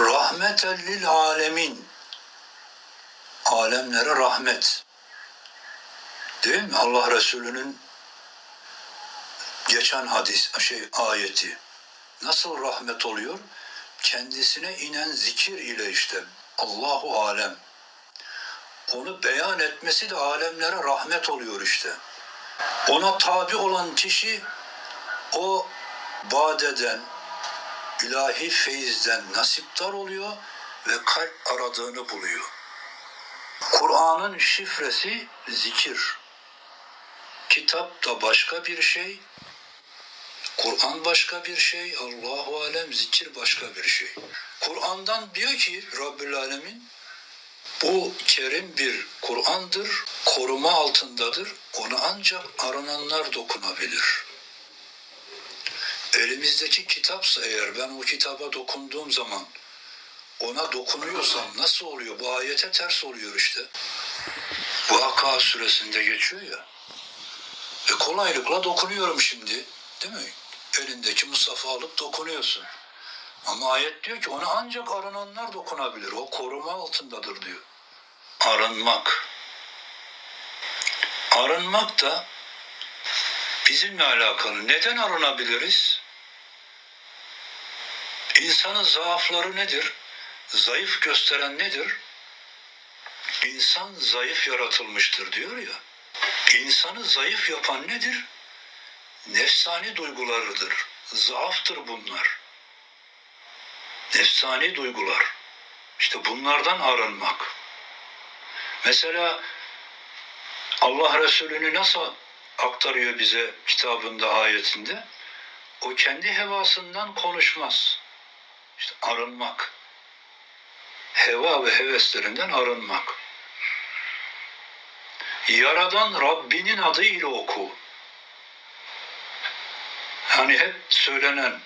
Rahmeten lil alemin. Alemlere rahmet. Değil mi? Allah Resulü'nün geçen hadis şey ayeti. Nasıl rahmet oluyor? Kendisine inen zikir ile işte. Allahu alem. Onu beyan etmesi de alemlere rahmet oluyor işte. Ona tabi olan kişi o badeden, ilahi feyizden nasiptar oluyor ve kalp aradığını buluyor. Kur'an'ın şifresi zikir. Kitap da başka bir şey, Kur'an başka bir şey, Allahu alem zikir başka bir şey. Kur'an'dan diyor ki Rabbül Alemin bu kerim bir Kur'an'dır, koruma altındadır. Ona ancak arananlar dokunabilir. Elimizdeki kitapsa eğer ben o kitaba dokunduğum zaman ona dokunuyorsam nasıl oluyor? Bu ayete ters oluyor işte. Vaka suresinde geçiyor ya. E kolaylıkla dokunuyorum şimdi. Değil mi? Elindeki Mustafa alıp dokunuyorsun. Ama ayet diyor ki ona ancak arananlar dokunabilir. O koruma altındadır diyor. Arınmak. Arınmak da bizimle alakalı. Neden arınabiliriz? İnsanın zaafları nedir? Zayıf gösteren nedir? İnsan zayıf yaratılmıştır diyor ya. İnsanı zayıf yapan nedir? Nefsani duygularıdır. Zaaftır bunlar. Nefsani duygular. İşte bunlardan arınmak. Mesela Allah Resulü'nü nasıl aktarıyor bize kitabında, ayetinde? O kendi hevasından konuşmaz. İşte arınmak. Heva ve heveslerinden arınmak. Yaradan Rabbinin adıyla oku. Hani hep söylenen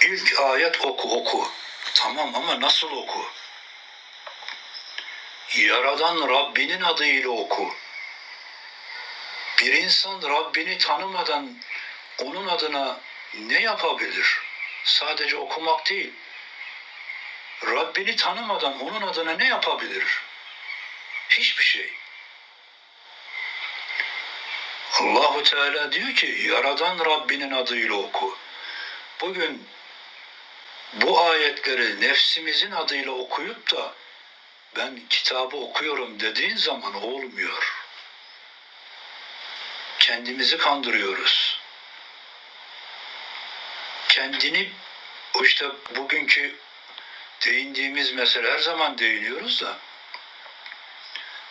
ilk ayet oku oku. Tamam ama nasıl oku? Yaradan Rabbinin adıyla oku. Bir insan Rabbini tanımadan onun adına ne yapabilir? Sadece okumak değil. Rabbini tanımadan onun adına ne yapabilir? Hiçbir şey. Allahu Teala diyor ki yaradan Rabbinin adıyla oku. Bugün bu ayetleri nefsimizin adıyla okuyup da ben kitabı okuyorum dediğin zaman olmuyor. Kendimizi kandırıyoruz. Kendini işte bugünkü değindiğimiz mesele her zaman değiniyoruz da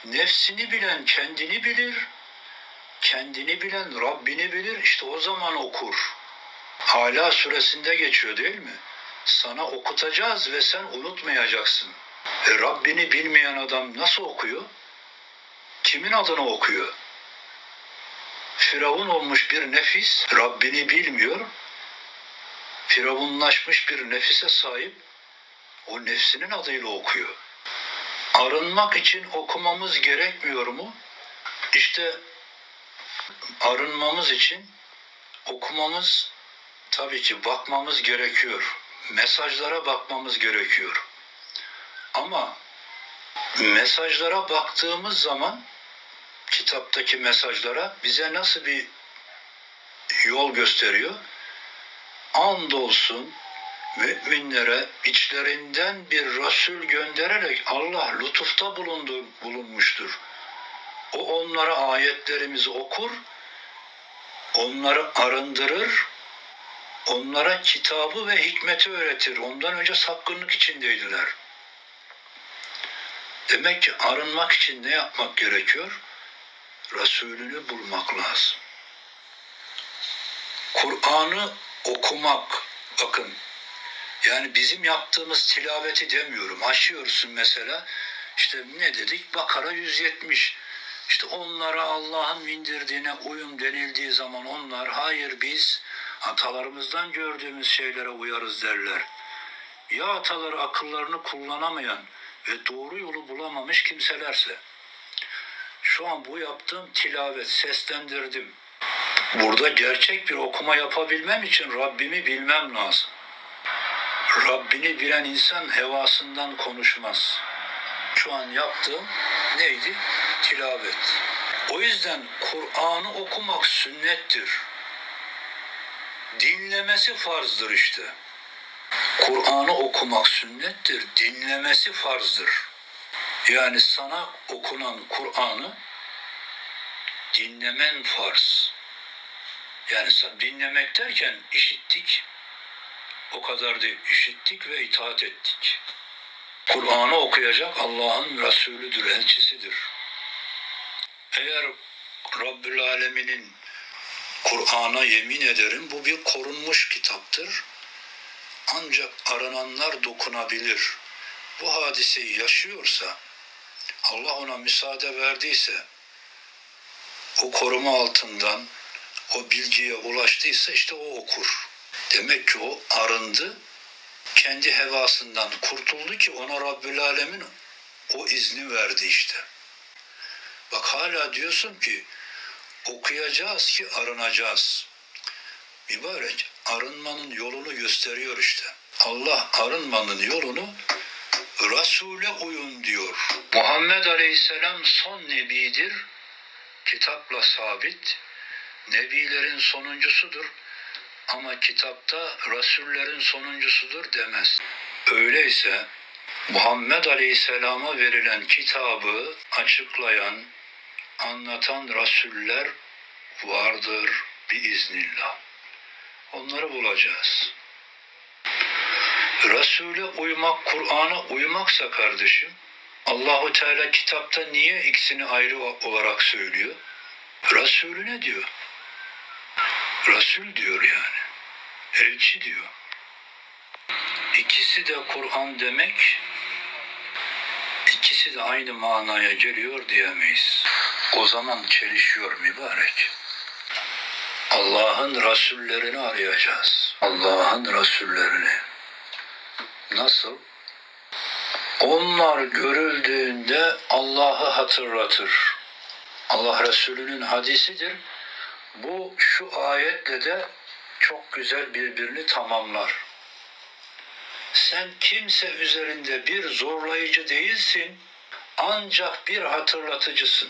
nefsini bilen kendini bilir, kendini bilen Rabbini bilir işte o zaman okur. Hala suresinde geçiyor değil mi? Sana okutacağız ve sen unutmayacaksın. E Rabbini bilmeyen adam nasıl okuyor? Kimin adını okuyor? Firavun olmuş bir nefis Rabbini bilmiyor. Firavunlaşmış bir nefise sahip o nefsinin adıyla okuyor. Arınmak için okumamız gerekmiyor mu? İşte arınmamız için okumamız tabii ki bakmamız gerekiyor. Mesajlara bakmamız gerekiyor. Ama mesajlara baktığımız zaman kitaptaki mesajlara bize nasıl bir yol gösteriyor? Andolsun müminlere içlerinden bir Resul göndererek Allah lütufta bulundu, bulunmuştur. O onlara ayetlerimizi okur, onları arındırır, onlara kitabı ve hikmeti öğretir. Ondan önce sapkınlık içindeydiler. Demek ki arınmak için ne yapmak gerekiyor? Resulünü bulmak lazım. Kur'an'ı okumak, bakın yani bizim yaptığımız tilaveti demiyorum. Açıyorsun mesela işte ne dedik? Bakara 170. İşte onlara Allah'ın indirdiğine uyum denildiği zaman onlar hayır biz atalarımızdan gördüğümüz şeylere uyarız derler. Ya ataları akıllarını kullanamayan ve doğru yolu bulamamış kimselerse. Şu an bu yaptığım tilavet seslendirdim. Burada gerçek bir okuma yapabilmem için Rabbimi bilmem lazım. Rabbini bilen insan hevasından konuşmaz. Şu an yaptığım neydi? Tilavet. O yüzden Kur'an'ı okumak sünnettir. Dinlemesi farzdır işte. Kur'an'ı okumak sünnettir, dinlemesi farzdır. Yani sana okunan Kur'an'ı dinlemen farz. Yani dinlemek derken işittik, o kadar değil, işittik ve itaat ettik. Kur'an'ı okuyacak Allah'ın Resulüdür, elçisidir. Eğer Rabbül Alemin'in Kur'an'a yemin ederim bu bir korunmuş kitaptır. Ancak arananlar dokunabilir. Bu hadiseyi yaşıyorsa, Allah ona müsaade verdiyse, o koruma altından o bilgiye ulaştıysa işte o okur. Demek ki o arındı, kendi hevasından kurtuldu ki ona Rabbül Alemin o izni verdi işte. Bak hala diyorsun ki okuyacağız ki arınacağız. Mübarek arınmanın yolunu gösteriyor işte. Allah arınmanın yolunu Resul'e uyun diyor. Muhammed Aleyhisselam son nebidir. Kitapla sabit. Nebilerin sonuncusudur. Ama kitapta Resullerin sonuncusudur demez. Öyleyse Muhammed Aleyhisselam'a verilen kitabı açıklayan, anlatan Resuller vardır biiznillah. Onları bulacağız. Resul'e uymak, Kur'an'a uymaksa kardeşim, Allahu Teala kitapta niye ikisini ayrı olarak söylüyor? Resulüne diyor. Resul diyor yani. Elçi diyor. İkisi de Kur'an demek, ikisi de aynı manaya geliyor diyemeyiz. O zaman çelişiyor mübarek. Allah'ın Resullerini arayacağız. Allah'ın Resullerini. Nasıl? Onlar görüldüğünde Allah'ı hatırlatır. Allah Resulü'nün hadisidir. Bu şu ayetle de çok güzel birbirini tamamlar. Sen kimse üzerinde bir zorlayıcı değilsin, ancak bir hatırlatıcısın.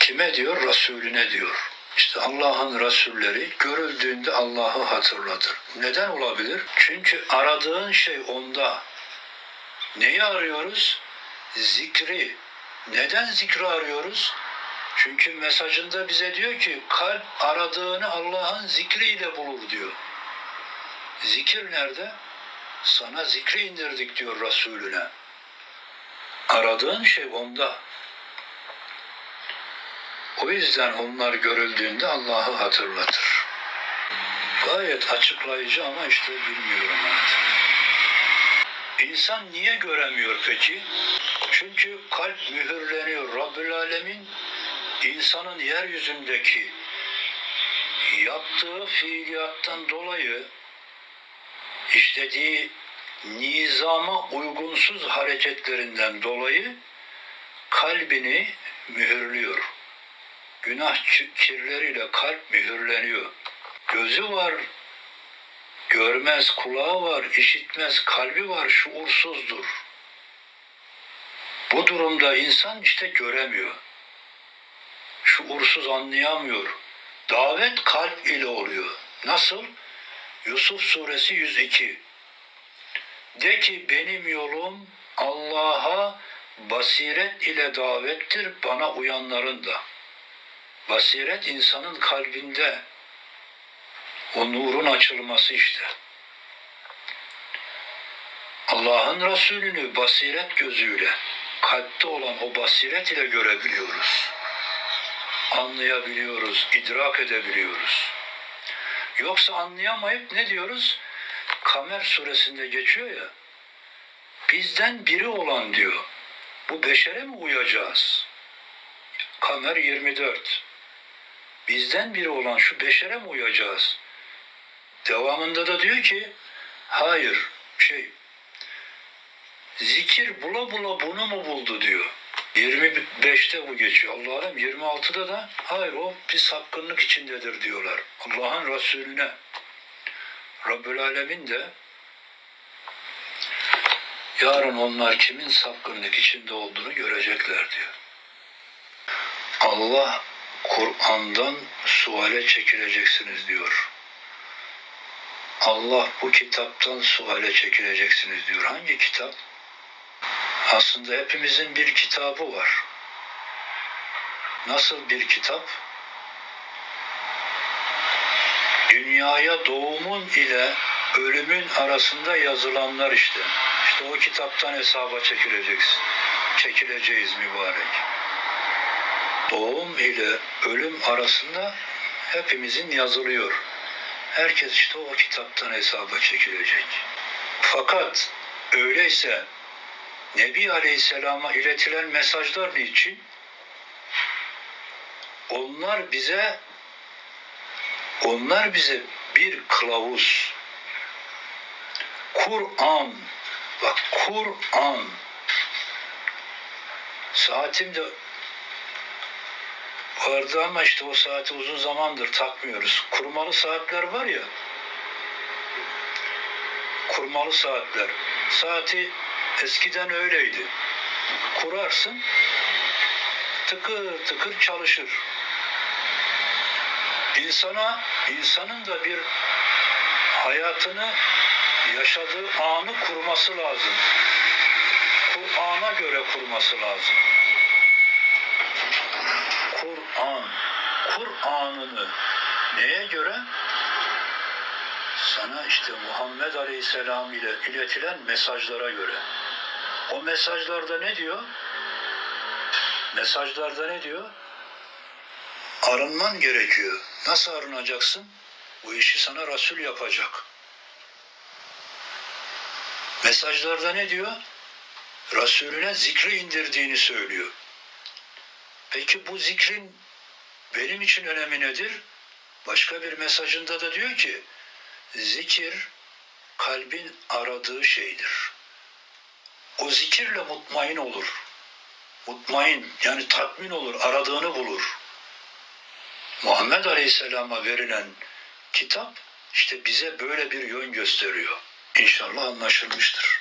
Kime diyor? Resulüne diyor. İşte Allah'ın Resulleri görüldüğünde Allah'ı hatırlatır. Neden olabilir? Çünkü aradığın şey onda. Neyi arıyoruz? Zikri. Neden zikri arıyoruz? Çünkü mesajında bize diyor ki kalp aradığını Allah'ın zikriyle bulur diyor. Zikir nerede? Sana zikri indirdik diyor Resulüne. Aradığın şey onda. O yüzden onlar görüldüğünde Allah'ı hatırlatır. Gayet açıklayıcı ama işte bilmiyorum artık. İnsan niye göremiyor peki? Çünkü kalp mühürleniyor. Rabbül Alemin insanın yeryüzündeki yaptığı fiiliyattan dolayı işlediği nizama uygunsuz hareketlerinden dolayı kalbini mühürlüyor. Günah kirleriyle kalp mühürleniyor. Gözü var, görmez, kulağı var, işitmez, kalbi var, şuursuzdur. Bu durumda insan işte göremiyor. Şuursuz anlayamıyor. Davet kalp ile oluyor. Nasıl? Yusuf suresi 102. De ki benim yolum Allah'a basiret ile davettir bana uyanların da. Basiret insanın kalbinde o nurun açılması işte. Allah'ın Resulünü basiret gözüyle, kalpte olan o basiret ile görebiliyoruz. Anlayabiliyoruz, idrak edebiliyoruz. Yoksa anlayamayıp ne diyoruz? Kamer suresinde geçiyor ya. Bizden biri olan diyor. Bu beşere mi uyacağız? Kamer 24. Bizden biri olan şu beşere mi uyacağız? Devamında da diyor ki hayır şey zikir bula bula bunu mu buldu diyor. 25'te bu geçiyor. Allah'ım 26'da da hayır o bir sapkınlık içindedir diyorlar. Allah'ın Resulüne Rabbül Alemin de Yarın onlar kimin sapkınlık içinde olduğunu görecekler diyor. Allah Kur'an'dan suale çekileceksiniz diyor. Allah bu kitaptan suale çekileceksiniz diyor. Hangi kitap? Aslında hepimizin bir kitabı var. Nasıl bir kitap? Dünyaya doğumun ile ölümün arasında yazılanlar işte. İşte o kitaptan hesaba çekileceksin. Çekileceğiz mübarek. Doğum ile ölüm arasında hepimizin yazılıyor. Herkes işte o kitaptan hesaba çekilecek. Fakat öyleyse Nebi Aleyhisselam'a iletilen mesajlar niçin? Onlar bize onlar bize bir kılavuz. Kur'an. Bak Kur'an. Saatim de vardı ama işte o saati uzun zamandır takmıyoruz. Kurmalı saatler var ya. Kurmalı saatler. Saati eskiden öyleydi. Kurarsın tıkır tıkır çalışır. İnsana, insanın da bir hayatını yaşadığı anı kurması lazım. Kur'an'a göre kurması lazım. Kur'an, Kur'an'ını neye göre? Sana işte Muhammed Aleyhisselam ile iletilen mesajlara göre. O mesajlarda ne diyor? Mesajlarda ne diyor? Arınman gerekiyor. Nasıl arınacaksın? Bu işi sana Resul yapacak. Mesajlarda ne diyor? Resulüne zikri indirdiğini söylüyor. Peki bu zikrin benim için önemi nedir? Başka bir mesajında da diyor ki zikir kalbin aradığı şeydir. O zikirle mutmain olur. Mutmain yani tatmin olur, aradığını bulur. Muhammed Aleyhisselam'a verilen kitap işte bize böyle bir yön gösteriyor. İnşallah anlaşılmıştır.